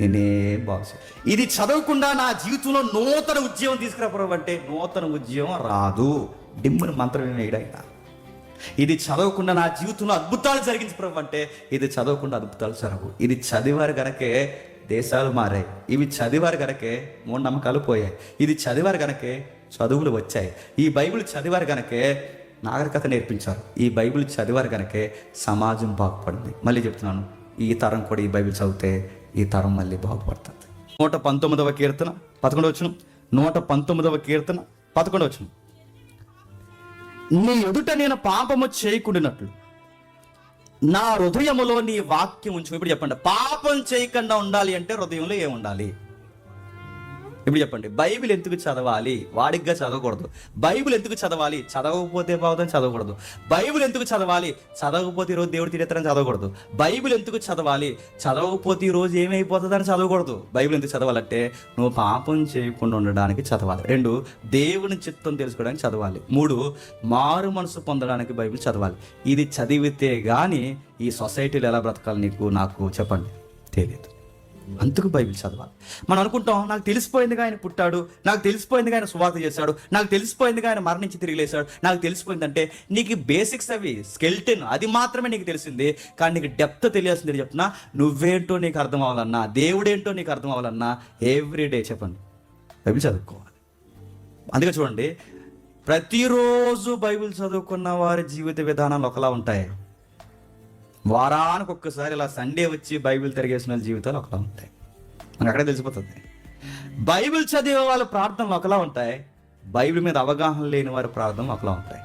నేనే బాగు ఇది చదవకుండా నా జీవితంలో నూతన ఉద్యమం తీసుకురా నూతన ఉద్యమం రాదు. డిమ్ముని మంత్రమే వేయడైనా ఇది చదవకుండా నా జీవితంలో అద్భుతాలు జరిగించి అంటే ఇది చదవకుండా అద్భుతాలు జరగవు. ఇది చదివారు గనకే దేశాలు మారాయి ఇవి చదివారు గనకే మూఢనమ్మకాలు పోయాయి. ఇది చదివారు గనకే చదువులు వచ్చాయి. ఈ బైబిల్ చదివారు గనకే నాగరికత నేర్పించారు. ఈ బైబిల్ చదివారు గనకే సమాజం బాగుపడింది. మళ్ళీ చెప్తున్నాను ఈ తరం కూడా ఈ బైబిల్ చదివితే ఈ తరం మళ్ళీ బాగుపడుతుంది. నూట పంతొమ్మిదవ కీర్తన పదకొండవ వచ్చును నూట పంతొమ్మిదవ కీర్తన పదకొండవ వచ్చును నీ ఎదుట నేను పాపము చేయకుండినట్లు. నా హృదయములో నీ వాక్యం ఉంచు. ఇప్పుడు చెప్పండి. పాపం చేయకుండా ఉండాలి అంటే హృదయంలో ఏముండాలి? ఇప్పుడు చెప్పండి బైబిల్ ఎందుకు చదవాలి? వాడిగ్గా చదవకూడదు. బైబిల్ ఎందుకు చదవాలి? చదవకపోతే బాగుదని చదవకూడదు. బైబిల్ ఎందుకు చదవాలి? చదవకపోతే ఈరోజు దేవుడు తినేతరని చదవకూడదు. బైబిల్ ఎందుకు చదవాలి? చదవకపోతే ఈరోజు ఏమైపోతుందని చదవకూడదు. బైబిల్ ఎందుకు చదవాలంటే నువ్వు పాపం చేయకుండా ఉండడానికి చదవాలి. రెండు దేవుని చిత్తం తెలుసుకోవడానికి చదవాలి. మూడు మారు మనసు పొందడానికి బైబిల్ చదవాలి. ఇది చదివితే కానీ ఈ సొసైటీలో ఎలా బ్రతకాలి నీకు? నాకు చెప్పండి. తెలియదు అందుకు బైబిల్ చదవాలి. మనం అనుకుంటాం నాకు తెలిసిపోయిందిగా ఆయన పుట్టాడు నాకు తెలిసిపోయిందిగా ఆయన సువార్త చేశాడు నాకు తెలిసిపోయిందిగా ఆయన మరణించి తిరిగిలేశాడు నాకు తెలిసిపోయిందంటే నీకు బేసిక్స్ అవి స్కెల్టన్ అది మాత్రమే నీకు తెలిసింది. కానీ నీకు డెప్త్ తెలియాల్సింది చెప్తున్నా నువ్వేంటో నీకు అర్థం అవ్వాలన్నా దేవుడేంటో నీకు అర్థం అవ్వాలన్నా ఎవ్రీ డే చెప్పండి. బైబిల్ చదువుకోవాలి. అందుకే చూడండి ప్రతిరోజు బైబిల్ చదువుకున్న వారి జీవిత విధానాలు ఒకలా ఉంటాయి. వారానికి ఒక్కసారి ఇలా సండే వచ్చి బైబిల్ తిరిగేసిన వాళ్ళ జీవితాలు ఒకలా ఉంటాయి. మనకు అక్కడే తెలిసిపోతుంది. బైబిల్ చదివే వాళ్ళ ప్రార్థనలు ఒకలా ఉంటాయి. బైబిల్ మీద అవగాహన లేని వారి ప్రార్థనలు ఒకలా ఉంటాయి.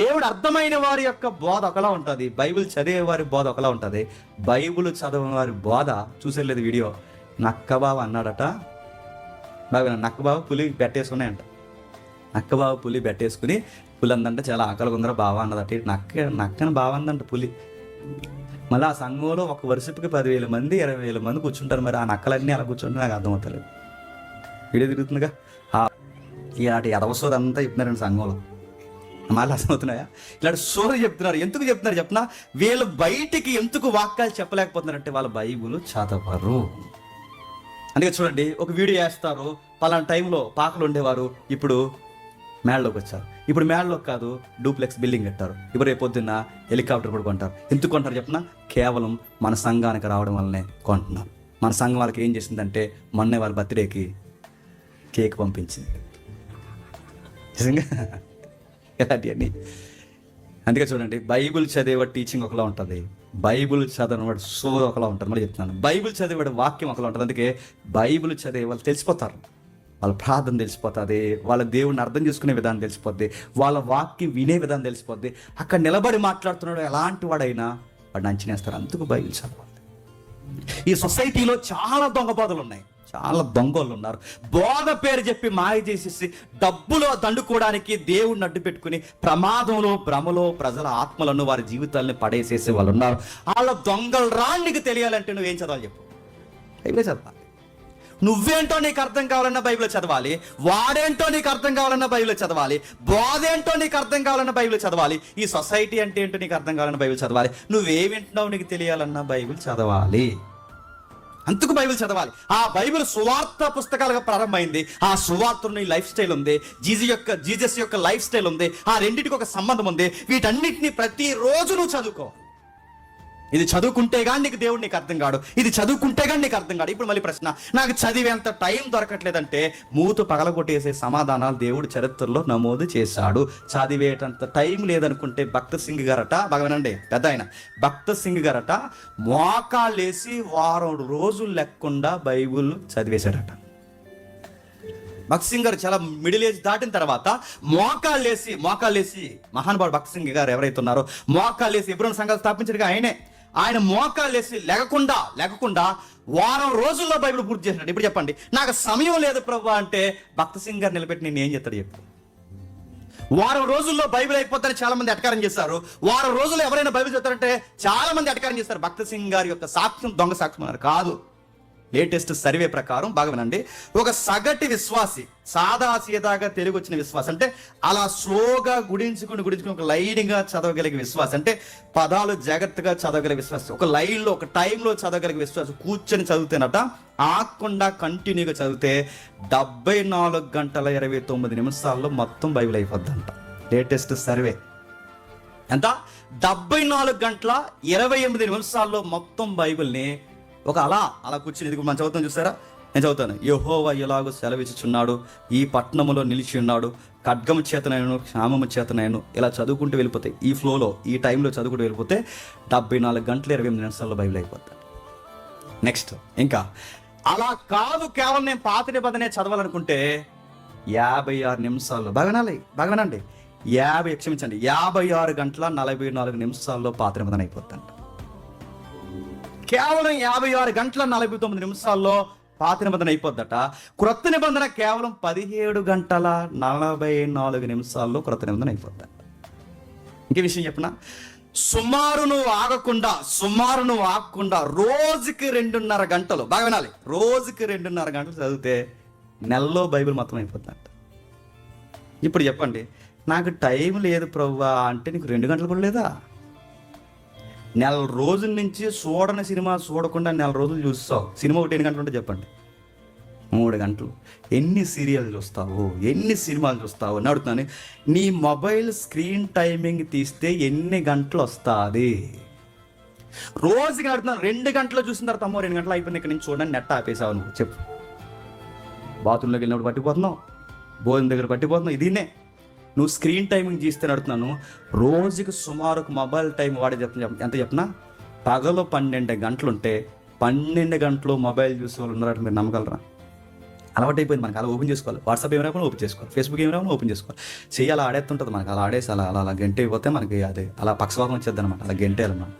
దేవుడు అర్థమైన వారి యొక్క బోధ ఒకలా ఉంటుంది. బైబిల్ చదివే వారి బోధ ఒకలా ఉంటుంది. బైబిల్ చదివే వారి బోధ చూసేలేదు వీడియో. నక్కబాబు అన్నాడట. బాబు నక్కబాబు పులి పెట్టేసుకున్నాయంట. నక్కబాబు పులి పెట్టేసుకుని పులి అందంటే చాలా ఆకలి ఉందరా బావా అన్నదట ఇటు నక్క నక్కని బావ అందంట పులి. మళ్ళీ ఆ సంఘంలో ఒక వరుసకి పదివేల మంది ఇరవై వేల మంది కూర్చుంటారు మరి ఆ నక్కలన్నీ అలా కూర్చుంటే నాకు అర్థమవుతలేదు వీడియో తిరుగుతుందిగా? ఆ ఇలాంటి ఎదవసోది అంతా చెప్తున్నారండి సంఘంలో. మళ్ళీ అర్థమవుతున్నాయా? ఇలాంటి సోది చెప్తున్నారు. ఎందుకు చెప్తున్నారు చెప్పినా? వీళ్ళు బయటికి ఎందుకు వాక్యాలు చెప్పలేకపోతున్నారంటే వాళ్ళ బైబుల్ చదవరు. అందుకే చూడండి ఒక వీడియో వేస్తారు. పలానా టైంలో పాకలు ఉండేవారు ఇప్పుడు మేళ్ళలోకి వచ్చారు ఇప్పుడు మేళ్ళలోకి కాదు డూప్లెక్స్ బిల్డింగ్ కట్టారు. ఇప్పుడు రేపు పొద్దున్న హెలికాప్టర్ కూడా కొంటారు. ఎందుకు కొంటారు చెప్పిన? కేవలం మన సంఘానికి రావడం వల్లనే కొంటున్నారు మన సంఘం వాళ్ళకి ఏం చేసిందంటే మొన్న వాళ్ళ బర్త్డేకి కేక్ పంపించింది. నిజంగా? ఇలాంటివన్నీ అందుకే చూడండి బైబిల్ చదివేవాడు టీచింగ్ ఒకలా ఉంటుంది. బైబిల్ చదివినవాడు సో ఒకలా ఉంటుంది. మళ్ళీ చెప్తున్నాను. బైబిల్ చదివేవాడు వాక్యం ఒకలా ఉంటుంది. అందుకే బైబిల్ చదివే వాళ్ళు తెలిసిపోతారు. వాళ్ళ ప్రార్థన తెలిసిపోతుంది వాళ్ళ దేవుడిని అర్థం చేసుకునే విధానం తెలిసిపోద్ది వాళ్ళ వాక్కి వినే విధానం తెలిసిపోద్ది. అక్కడ నిలబడి మాట్లాడుతున్నాడు ఎలాంటి వాడైనా వాడిని అంచనేస్తారు. అందుకు బైబిల్ చదవాలి ఈ సొసైటీలో చాలా దొంగ బోధలు ఉన్నాయి. చాలా దొంగలు ఉన్నారు. బోధ పేరు చెప్పి మాయ చేసేసి డబ్బులో దండుకోవడానికి దేవుడిని అడ్డు పెట్టుకుని ప్రమాదంలో భ్రమలో ప్రజల ఆత్మలను వారి జీవితాలను పడేసేసే వాళ్ళు ఉన్నారు. వాళ్ళ దొంగలు రాళ్ళకి తెలియాలంటే తెలియాలంటే నువ్వేం చదవాలి చెప్పు? బైబిలే చదవాలి. నువ్వేంటో నీకు అర్థం కావాలన్న బైబిల్ చదవాలి వాడేంటో నీకు అర్థం కావాలన్న బైబిల్ చదవాలి బోధేంటో నీకు అర్థం కావాలన్న బైబిల్ చదవాలి ఈ సొసైటీ అంటే ఏంటో నీకు అర్థం కావాలన్న బైబిల్ చదవాలి నువ్వేం వింటున్నావు నీకు తెలియాలన్న బైబిల్ చదవాలి. అందుకు బైబిల్ చదవాలి. ఆ బైబిల్ సువార్త పుస్తకాలుగా ప్రారంభమైంది ఆ సువార్తలో లైఫ్ స్టైల్ ఉంది జీజీ యొక్క జీజస్ యొక్క లైఫ్ స్టైల్ ఉంది ఆ రెండింటికి ఒక సంబంధం ఉంది వీటన్నిటిని ప్రతిరోజు నువ్వు చదువుకో. ఇది చదువుకుంటే కానీ నీకు దేవుడు నీకు అర్థం కాడు. ఇది చదువుకుంటే కానీ నీకు అర్థం కాడు. ఇప్పుడు మళ్ళీ ప్రశ్న. నాకు చదివేంత టైం దొరకట్లేదంటే మూతు పగలగొట్టేసే సమాధానాలు దేవుడు చరిత్రలో నమోదు చేశాడు. చదివేటంత టైం లేదనుకుంటే భక్త సింగ్ గారట భగవనండి పెద్ద ఆయన. భక్త సింగ్ గారట మోకాళ్ళేసి వారం రోజులు లేకుండా బైబుల్ చదివేశాడట. భక్త్ సింగ్ గారు చాలా మిడిల్ ఏజ్ దాటిన తర్వాత మోకాళ్ళేసి మోకాళ్ళేసి మహానుభావుడు భక్త్ సింగ్ గారు ఎవరైతే ఉన్నారో మోకాళ్ళేసి ఎబ్రోన్ సంఘాలు స్థాపించడానికి ఆయనే. ఆయన మోకాళ్ళేసి లేకుండా లేకుండా వారం రోజుల్లో బైబిల్ పూర్తి చేసినాడు ఇప్పుడు చెప్పండి నాకు సమయం లేదు ప్రభు అంటే భక్త సింగ్ గారు నిలబెట్టి నేను ఏం చెప్తాడు చెప్పు. వారం రోజుల్లో బైబిల్ అయిపోతారని చాలా మంది అటకారం చేస్తారు వారం రోజుల్లో ఎవరైనా బైబిల్ చెప్తారంటే చాలా మంది అటకారం చేస్తారు. భక్త సింగ్ గారి యొక్క సాక్ష్యం దొంగ సాక్ష్యం అన్నారు. కాదు. లేటెస్ట్ సర్వే ప్రకారం బాగా వినండి. ఒక సగటు విశ్వాసి సాదా సీదాగా తెలుగు వచ్చిన విశ్వాసం అంటే అలా స్లోగా గుడించుకుని గుడించుకుని ఒక లైన్గా చదవగలిగే విశ్వాసం అంటే పదాలు జాగ్రత్తగా చదవగలిగే విశ్వాసం ఒక లైన్లో ఒక టైంలో చదవగలిగే విశ్వాసం కూర్చొని చదివితేనట ఆకుండా కంటిన్యూగా చదివితే డెబ్బై నాలుగు గంటల ఇరవై తొమ్మిది నిమిషాల్లో మొత్తం బైబిల్ అయిపోద్దంట. Latest survey. ఎంత? డెబ్బై నాలుగు గంటల ఇరవై ఎనిమిది నిమిషాల్లో మొత్తం బైబిల్ని ఒక అలా అలా కూర్చుని ఇది మనం చదువుతాం చూసారా? నేను చదువుతాను. యహోవ ఎలాగో సెలవిచ్చుచున్నాడు? ఈ పట్టణములో నిలిచి ఉన్నాడు. ఖడ్గము చేతనైను క్షామము చేతనైను ఇలా చదువుకుంటూ వెళ్ళిపోతాయి ఈ ఫ్లోలో ఈ టైంలో చదువుకుంటూ వెళ్ళిపోతే డెబ్బై నాలుగు గంటల ఇరవై ఎనిమిది నిమిషాల్లో బైబిల్ అయిపోతుంది నెక్స్ట్ ఇంకా అలా కాదు కేవలం నేను పాత నిబంధనే చదవాలనుకుంటే యాభై ఆరు నిమిషాల్లో బాగానాలి బాగానండి యాభై క్షమించండి యాభై ఆరు గంటల నలభై నాలుగు నిమిషాల్లో పాత నిబంధన అయిపోతుందంట కేవలం యాభై ఆరు గంటల నలభై తొమ్మిది నిమిషాల్లో పాత నిబంధన అయిపోద్దట. క్రొత్త నిబంధన కేవలం పదిహేడు గంటల నలభై నాలుగు నిమిషాల్లో క్రొత్త నిబంధన అయిపోద్దంట ఇంకే విషయం చెప్పనా? సుమారు నువ్వు ఆగకుండా సుమారు నువ్వు ఆగకుండా రోజుకి రెండున్నర గంటలు బాగా వినాలి. రోజుకి రెండున్నర గంటలు చదివితే నెలలో బైబిల్ మొత్తం అయిపోతుందంట ఇప్పుడు చెప్పండి నాకు టైం లేదు ప్రవ్వా అంటే నీకు రెండు గంటలు కూడా లేదా? నెల రోజుల నుంచి చూడని సినిమా చూడకుండా నెల రోజులు చూస్తావు. సినిమా ఒకటి ఎన్ని గంటలు ఉంటే చెప్పండి. మూడు గంటలు. ఎన్ని సీరియల్ చూస్తావు? ఎన్ని సినిమాలు చూస్తావు? అని అడుగుతున్నాను. నీ మొబైల్ స్క్రీన్ టైమింగ్ తీస్తే ఎన్ని గంటలు వస్తుంది? రోజుకి అడుగుతున్నాను. రెండు గంటలు చూసిన తర్వాత అమ్మో రెండు గంటలు అయిపోయింది ఇక్కడ నుంచి చూడండి నెట్ ఆపేసావు నువ్వు. చెప్పు. బాత్రూంలోకి వెళ్ళినప్పుడు పట్టిపోతున్నావు. భోజనం దగ్గర పట్టిపోతున్నావు. ఇదినే నువ్వు స్క్రీన్ టైమింగ్ చేస్తే నడుతున్నాను రోజుకి సుమారు ఒక మొబైల్ టైం వాడే చెప్తున్నా ఎంత చెప్పినా పగలు పన్నెండు గంటలు ఉంటే పన్నెండు గంటలు మొబైల్ చూసే వాళ్ళు ఉన్నారంటే మీరు నమ్మగలరా? అలవాటు అయిపోయింది మనకి అలా ఓపెన్ చేసుకోవాలి. వాట్సాప్ ఏం రాకుండా ఓపెన్ చేసుకోవాలి. ఫేస్బుక్ ఏం రాకుండా ఓపెన్ చేసుకోవాలి. చెయ్యి అలా ఆడేస్తుంటుంది మనకి అలా ఆడేసి అలా అలా అలా గంటే అయిపోతే మనకి అదే అలా పక్షవాతం వచ్చేది అనమాట అలా గంటేయాలి మనం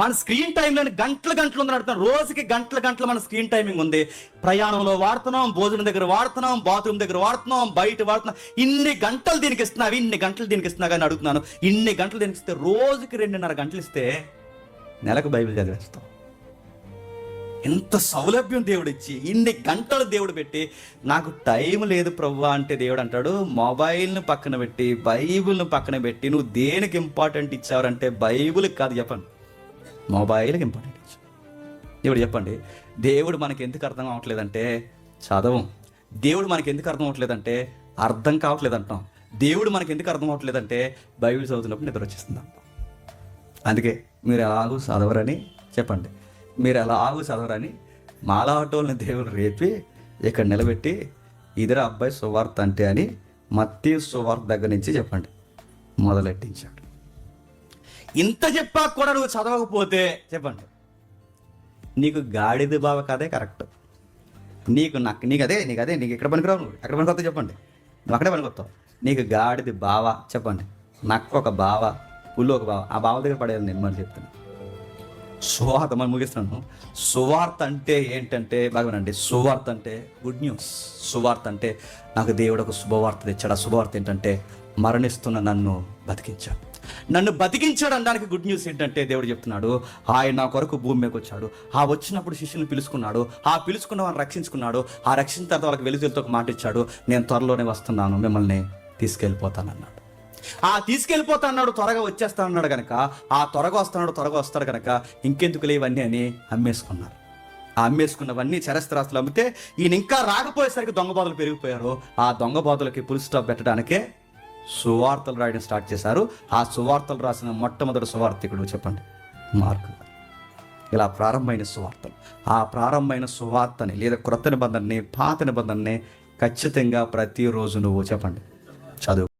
మన స్క్రీన్ టైంలో గంటల గంటలు ఉంది నడుతున్నాం రోజుకి గంటల గంటలు మన స్క్రీన్ టైమింగ్ ఉంది. ప్రయాణంలో వాడుతున్నాం భోజనం దగ్గర వాడుతున్నాం బాత్రూమ్ దగ్గర వాడుతున్నాం బయట వాడుతున్నాం. ఇన్ని గంటలు దీనికి ఇస్తున్నావు ఇన్ని గంటలు దీనికి ఇస్తున్నా కానీ అడుగుతున్నాను. ఇన్ని గంటలు దీనికి ఇస్తే రోజుకి రెండున్నర గంటలు ఇస్తే నెలకు బైబిల్ చదివేస్తాం. ఎంత సౌలభ్యం దేవుడు ఇచ్చి ఇన్ని గంటలు దేవుడు పెట్టి నాకు టైం లేదు ప్రవ్వా అంటే దేవుడు అంటాడు మొబైల్ని పక్కన పెట్టి బైబిల్ని పక్కన పెట్టి నువ్వు దేనికి ఇంపార్టెంట్ ఇచ్చావంటే బైబిల్ కాదు చెప్పండి మొబైల్కి ఇంపార్టెంట్ ఇచ్చావు ఇప్పుడు చెప్పండి దేవుడు మనకి ఎందుకు అర్థం అవ్వట్లేదంటే చదవం. దేవుడు మనకి ఎందుకు అర్థం అవ్వట్లేదంటే అర్థం కావట్లేదు అంటాం దేవుడు మనకి ఎందుకు అర్థం అవ్వట్లేదంటే బైబిల్ చదువుతున్నప్పుడు నిద్ర వచ్చేస్తుంది అంటాం అందుకే మీరు ఎలాగూ చదవరని చెప్పండి. మీరు ఎలాగూ చదవరని మాలాటోళ్ళని దేవుడు రేపి ఇక్కడ నిలబెట్టి ఇదిరా అబ్బాయి సువార్త అంటే అని మత్తి సువార్త దగ్గర నుంచి చెప్పండి. మొదలెట్టించాడు. ఇంత చెప్పాక కూడా నువ్వు చదవకపోతే చెప్పండి. నీకు గాడిద బావ కదే కరెక్ట్. నీకు నాకు నీకు అదే నీకు అదే నీకు ఎక్కడ పనికిరావు నువ్వు? ఎక్కడ పనికొస్తావు చెప్పండి. నువ్వు అక్కడే పనికొస్తావు. నీకు గాడిది బావ చెప్పండి. నక్క ఒక బావ పుల్లు ఒక బావ. ఆ బావ దగ్గర పడేయాలి నేను మళ్ళీ చెప్తాను సువార్త మనం ముగిస్తున్నాను. సువార్త అంటే ఏంటంటే బాగానండి సువార్త అంటే గుడ్ న్యూస్. సువార్త అంటే నాకు దేవుడు ఒక శుభవార్త తెచ్చాడు. ఆ శుభవార్త ఏంటంటే మరణిస్తున్న నన్ను బతికించాడు. నన్ను బతికించాడు అనడానికి గుడ్ న్యూస్ ఏంటంటే దేవుడు చెప్తున్నాడు ఆయన నా కొరకు భూమి మీదకి వచ్చాడు. ఆ వచ్చినప్పుడు శిష్యుని పిలుచుకున్నాడు ఆ పిలుచుకున్న వారిని రక్షించుకున్నాడు ఆ రక్షించిన తర్వాత వాళ్ళకి వెలుగులతో ఒక మాట ఇచ్చాడు నేను త్వరలోనే వస్తున్నాను మిమ్మల్ని తీసుకెళ్ళిపోతానన్నాడు. ఆ తీసుకెళ్ళిపోతా అన్నాడు త్వరగా వచ్చేస్తా అన్నాడు కనుక ఆ త్వరగా వస్తున్నాడు త్వరగా వస్తాడు కనుక ఇంకెందుకు ఇవన్నీ అని అమ్మేసుకున్నారు. ఆ అమ్మేసుకున్నవన్నీ చరస్త్రాస్తులు అమ్మితే ఈయన ఇంకా రాకపోయేసరికి దొంగ బాధలు పెరిగిపోయారు. ఆ దొంగ బాధలకి పులి స్టాప్ పెట్టడానికే సువార్తలు రాయడం స్టార్ట్ చేశారు. ఆ సువార్తలు రాసిన మొట్టమొదటి సువార్థికుడు చెప్పండి. మార్కు. ఇలా ప్రారంభమైన సువార్తలు. ఆ ప్రారంభమైన సువార్తని లేదా క్రొత్త నిబంధనని పాత నిబంధనని ఖచ్చితంగా ప్రతిరోజు నువ్వు చెప్పండి. చదువు.